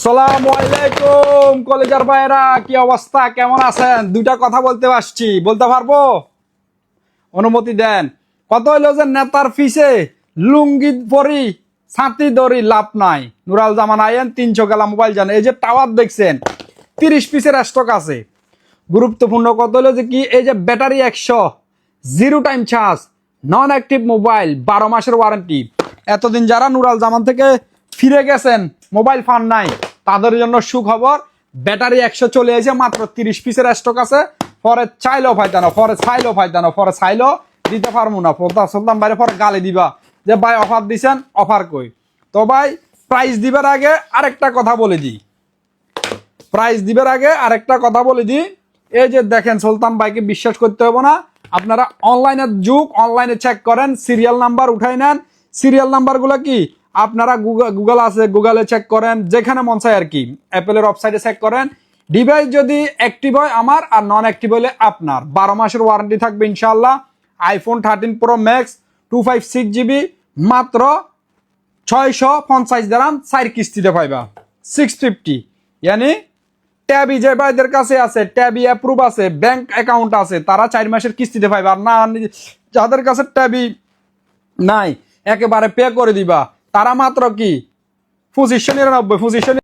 আসসালামু আলাইকুম, কলেজার ভাইয়েরা, কি অবস্থা? কেমন আছেন? দুইটা কথা বলতে আসছি। বলতে পারব? অনুমতি দেন। কত হইল যে নেতার ফিসে লুঙ্গি পরি, ছাতি দড়ি লাভ নাই। নুরাল জামান আয়েন তিনশো গেলা মোবাইল জানে। এই যে টাওয়ার দেখছেন, তিরিশ পিসের স্টক আছে। গুরুত্বপূর্ণ কত হলো যে কি, এই যে ব্যাটারি একশো, zero time charge non active mobile, বারো মাসের ওয়ারেন্টি এতদিন যারা নুরাল জামান থেকে ফিরে গেছেন, মোবাইল ফান নাই। তাদের জন্য সুখবর। ব্যাটারি একশো চলে এসে মাত্র তিরিশ পিসের স্টক আছে। পরে চাইলেও ফায়দানো পরে চাইলেও ফায়দানো পরে চাইলেও দিতে পারব না। পদ্মা সুলতান বাইরে পরে গালি দিবা যে, ভাই অফার দিছেন অফার কই? তো ভাই প্রাইস দিবার আগে আরেকটা কথা বলে দিই। প্রাইস দিবার আগে আরেকটা কথা বলে দিই। এই যে দেখেন, সুলতান ভাইকে বিশ্বাস করতে হবে না। আপনারা অনলাইনের যুগ অনলাইনে চেক করেন সিরিয়াল নাম্বার উঠাই নেন। সিরিয়াল নাম্বারগুলো কি? আপনারা গুগল আছে গুগলে চেক করেন, যেখানে মন চায় আর কি। অ্যাপেলের ওয়েবসাইটে চেক করেন। ডিভাইস যদি অ্যাক্টিভ হয় আমার আর নন অ্যাক্টিভ হলে আপনার। বারো মাসের ওয়ারেন্টি থাকবে ইনশাল্লাহ iPhone thirteen pro max two five six GB মাত্র ছয়শো পঞ্চাশ দাম চার কিস্তিতে পাইবা। সিক্স ফিফটি ইয়ানি ট্যাবি যে ভাইদের কাছে আছে ট্যাবি অ্যাপ্রুভ আছে ব্যাংক অ্যাকাউন্ট আছে, তারা চার মাসের কিস্তিতে পাইবে। আর না, যাদের কাছে ট্যাবি নাই, একেবারে পে করে দিবা। তারা মাত্র কি? পঁচিশশো নিরানব্বই পঁচিশশো